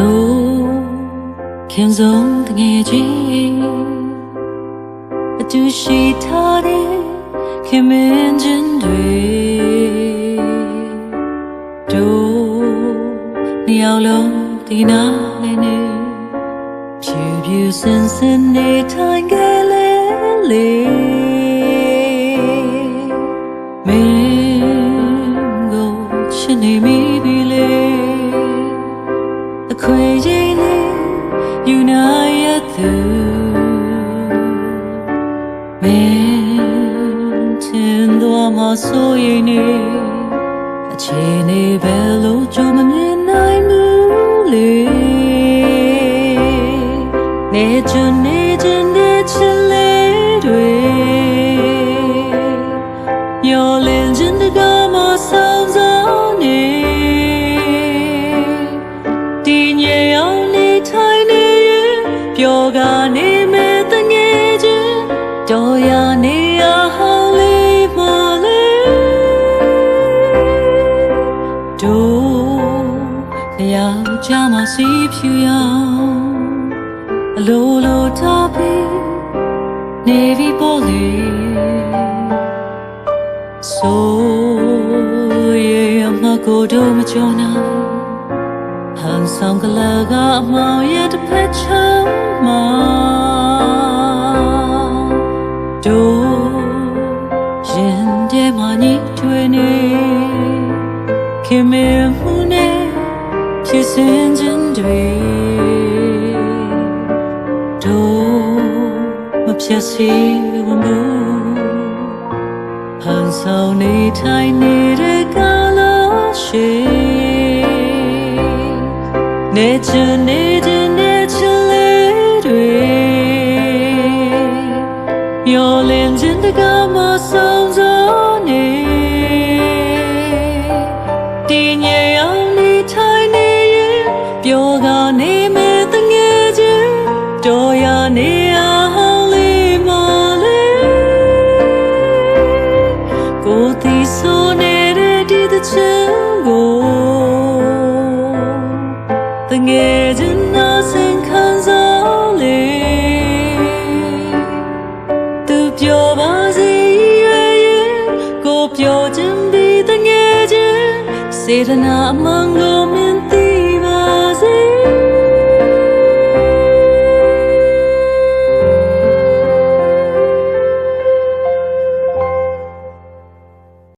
တို့ခင်ဆုံးတငယ်ချင်းအတူရှိထားတဲ့ခင်မင်းချင်းတွေတို့နှစ်ယောက်လုံးဒီနာနဲ့နေဖြူဖြူစင်စင်နေထိုင်ခဲ့လေလေမင်းကိုချစ်နေမိပြီလေအ ခွေကြီးလေးယူနာရသူမင်းထင်တော်မဆိုရင်နေအခြေအနေပဲလို့ကြုံမမြင်နိုင်ဘူးလေနေချင်နေချင်တဲ့ချစ်လေး ကြမှာစီဖြူရအောင်အလိုလိုထားပြီးနေပြီပေါ်လေဆိုရမကိုတို့မကြောနိုင်ဟန်ဆောင်ကလာကအမောင်ရဲ့တစ်ဖက်ချမ်းမှာတို့ရင်ထဲမှာညှိထွေးနေခင်မင်မှုနဲ့ ဖြစ်စဉ်ချင်းတွေတို့မဖြစ်စီဘူးဟန်ဆောင်နေထိုင်နေတဲ့ကာလရှိနေချင်နေချင်နေချင်လေးတွေယောလင်းချင်တကမဆော မဲ့တငယ်ချင်းတော်ရနေအောင်လေးမလေးကိုယ်တီဆိုနေတဲ့ဒီတဲ့ချင်ကိုတငယ်ချင်းနာစင်ခံစားလေသူပြောပါစေရွယ်ရင်ကိုပြောချင်ပြီးတငယ်ချင်းစေတနာအမှန်ကိုမြင်